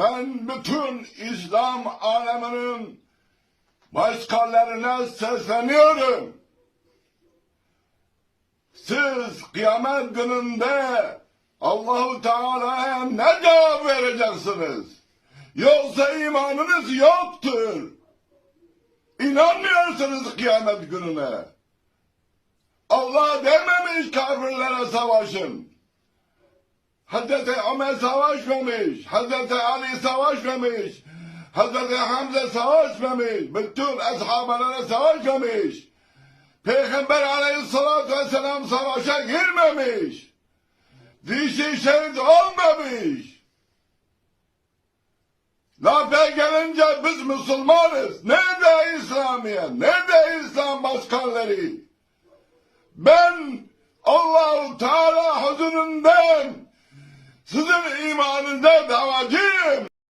Ben bütün İslam aleminin başkalarına sesleniyorum. Siz kıyamet gününde Allahu Teala'ya ne cevap vereceksiniz? Yoksa imanınız yoktur. İnanmıyorsunuz kıyamet gününe. Allah dememiş kafirlere savaşın. Hazreti Ömer savaşmamış. Hazreti Ali savaşmamış. Hazreti Hamza savaşmamış. Bütün ashabalara savaşmamış. Peygamber aleyhissalatü vesselam savaşa girmemiş. Dişi şehit olmamış. Lafa gelince biz Müslümanız. Nerede İslamiye? Nerede İslam başkanları? Ben Allahu Teala sizin imanınıza davacıyım.